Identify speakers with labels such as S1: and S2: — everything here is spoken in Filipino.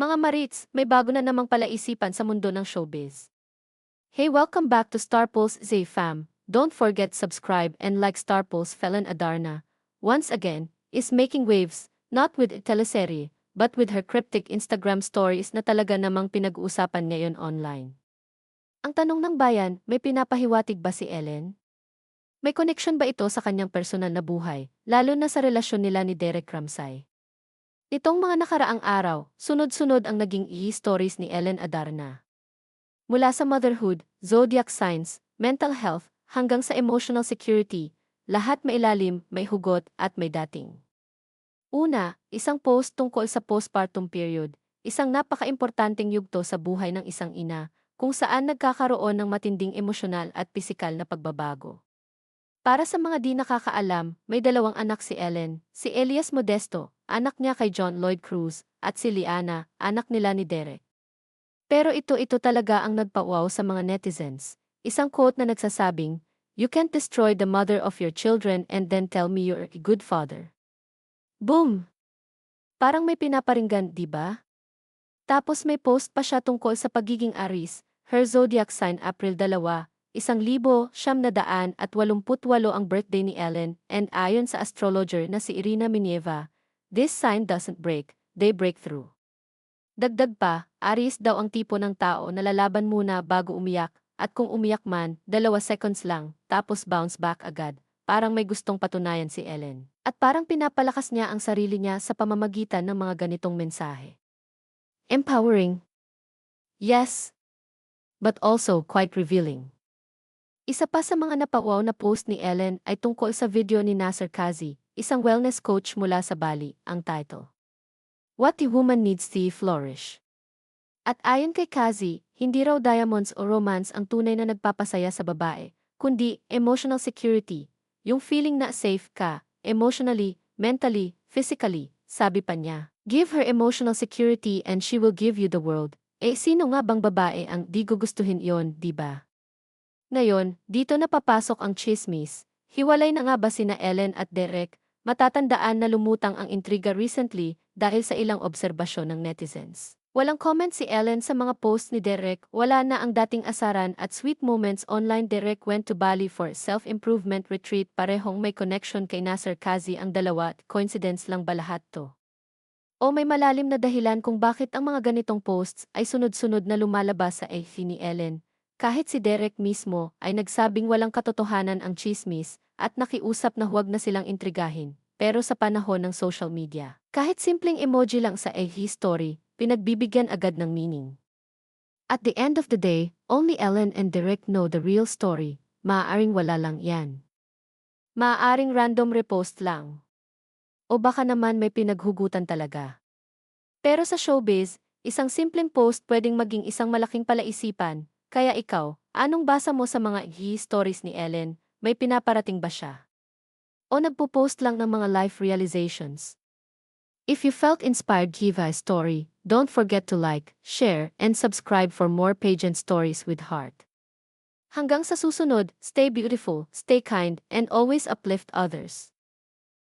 S1: Mga Marits, may bago na namang palaisipan sa mundo ng showbiz. Hey, welcome back to Star Pulse. Don't forget subscribe and like Star Pulse Felon Adarna. Once again, is making waves, not with teleserye, but with her cryptic Instagram stories na talaga namang pinag-uusapan ngayon online. Ang tanong ng bayan, may pinapahiwatig ba si Ellen? May connection ba ito sa kanyang personal na buhay, lalo na sa relasyon nila ni Derek Ramsay? Nitong mga nakaraang araw, sunod-sunod ang naging e-stories ni Ellen Adarna. Mula sa motherhood, zodiac signs, mental health, hanggang sa emotional security, lahat may ilalim, may hugot, at may dating. Una, isang post tungkol sa postpartum period, isang napaka-importanting yugto sa buhay ng isang ina, kung saan nagkakaroon ng matinding emosyonal at pisikal na pagbabago. Para sa mga di nakakaalam, may dalawang anak si Ellen, si Elias Modesto, anak niya kay John Lloyd Cruz, at si Liana, anak nila ni Derek. Pero ito-ito talaga ang nagpawaw sa mga netizens. Isang quote na nagsasabing, You can't destroy the mother of your children and then tell me you're a good father. Boom! Parang may pinaparinggan, di ba? Tapos may post pa siya tungkol sa pagiging Aris, her zodiac sign April 2, isang libo, siyam na daan at walumputwalo ang birthday ni Ellen, and ayon sa astrologer na si Irina Minieva, this sign doesn't break, they break through. Dagdag pa, Aries daw ang tipo ng tao na lalaban muna bago umiyak, at kung umiyak man, dalawa seconds lang, tapos bounce back agad, parang may gustong patunayan si Ellen. At parang pinapalakas niya ang sarili niya sa pamamagitan ng mga ganitong mensahe. Empowering. Yes. But also quite revealing. Isa pa sa mga napawaw na post ni Ellen ay tungkol sa video ni Nasser Kazi, isang wellness coach mula sa Bali, ang title. What the Woman Needs to Flourish. At ayon kay Kazi, hindi raw diamonds o romance ang tunay na nagpapasaya sa babae, kundi emotional security, yung feeling na safe ka, emotionally, mentally, physically, sabi pa niya. Give her emotional security and she will give you the world. Eh sino nga bang babae ang di gugustuhin yon, di ba? Ngayon, dito na papasok ang chismis. Hiwalay na nga ba sina Ellen at Derek? Matatandaan na lumutang ang intriga recently dahil sa ilang obserbasyon ng netizens. Walang comment si Ellen sa mga post ni Derek, wala na ang dating asaran at sweet moments online Derek went to Bali for self-improvement retreat parehong may connection kay Nasser Kazi ang dalawa coincidence lang ba lahat to? O may malalim na dahilan kung bakit ang mga ganitong posts ay sunod-sunod na lumalabas sa AFI ni Ellen, kahit si Derek mismo ay nagsabing walang katotohanan ang chismis at nakiusap na huwag na silang intrigahin. Pero sa panahon ng social media, kahit simpleng emoji lang sa a story, pinagbibigyan agad ng meaning. At the end of the day, only Ellen and Derek know the real story. Maaaring wala lang yan. Maaaring random repost lang. O baka naman may pinaghugutan talaga. Pero sa showbiz, isang simpleng post pwedeng maging isang malaking palaisipan, kaya ikaw, anong basa mo sa mga stories ni Ellen? May pinaparating ba siya? O nagpo-post lang ng mga life realizations? If you felt inspired give a story, don't forget to like, share, and subscribe for more pageant stories with heart. Hanggang sa susunod, stay beautiful, stay kind, and always uplift others.